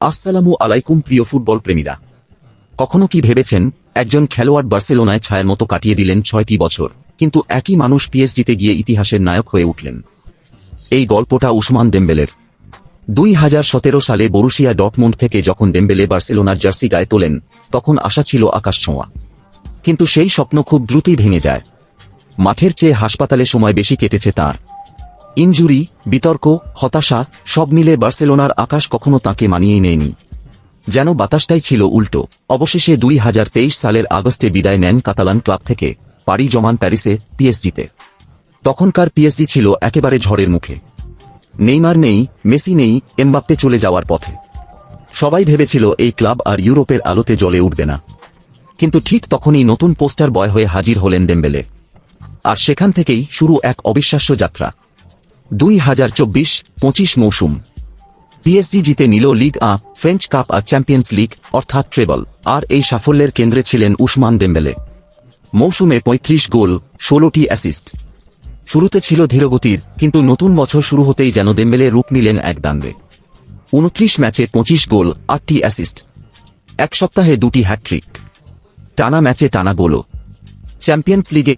আসসালামু আলাইকুম, প্রিয় ফুটবল প্রেমীরা। কখনো কি ভেবেছেন, একজন খেলোয়াড় বার্সেলোনায় ছায়ার মতো কাটিয়ে দিলেন ছয়টি বছর, কিন্তু একই মানুষ পিএসজিতে গিয়ে ইতিহাসের নায়ক হয়ে উঠলেন? এই গল্পটা উসমান দেম্বেলের। দুই হাজার সালে বরুশিয়া ডটমুন্ড থেকে যখন ডেম্বেলে বার্সেলোনার জার্সি গায়ে তোলেন, তখন আশা ছিল আকাশ ছোঁয়া। কিন্তু সেই স্বপ্ন খুব দ্রুতই ভেঙে যায়। মাঠের চেয়ে হাসপাতালে সময় বেশি কেটেছে তার। ইনজুরি, বিতর্ক, হতাশা, সব মিলে বার্সেলোনার আকাশ কখনো তাকে মানিয়ে নেয়নি। যেন বাতাসটাই ছিল উল্টো। অবশেষে দুই হাজার তেইশ সালের আগস্টে বিদায় নেন কাতালান ক্লাব থেকে, পাড়ি জমান প্যারিসে পিএসজিতে। তখনকার পিএসজি ছিল একেবারে ঝড়ের মুখে। নেইমার নেই, মেসি নেই, এমবাপ্পে চলে যাওয়ার পথে। সবাই ভেবেছিল এই ক্লাব আর ইউরোপের আলোতে জ্বলে উঠবে না। কিন্তু ঠিক তখনই নতুন পোস্টার বয় হয়ে হাজির হলেন ডেম্বেলে। আর সেখান থেকেই শুরু এক অবিশ্বাস্য যাত্রা। দুই হাজার চব্বিশ পঁচিশ মৌসুম। পিএসজি জিতে নিল লিগ আ ফ্রেঞ্চ কাপ আর চ্যাম্পিয়ন্স লিগ অর্থাৎ ট্রেবল আর এই সাফল্যের কেন্দ্রে ছিলেন উসমান দেম্বেলে। মৌসুমে ৩৫ গোল, ষোলোটি অ্যাসিস্ট শুরুতে ছিল ধীরগতির, কিন্তু নতুন বছর শুরু হতেই যেন দেম্বেলে রূপ নিলেন এক দান্ডে উনত্রিশ ম্যাচে ২৫ গোল, আটটি অ্যাসিস্ট এক সপ্তাহে দুটি হ্যাট্রিক টানা ম্যাচে টানা গোলও। চ্যাম্পিয়ন্স লিগে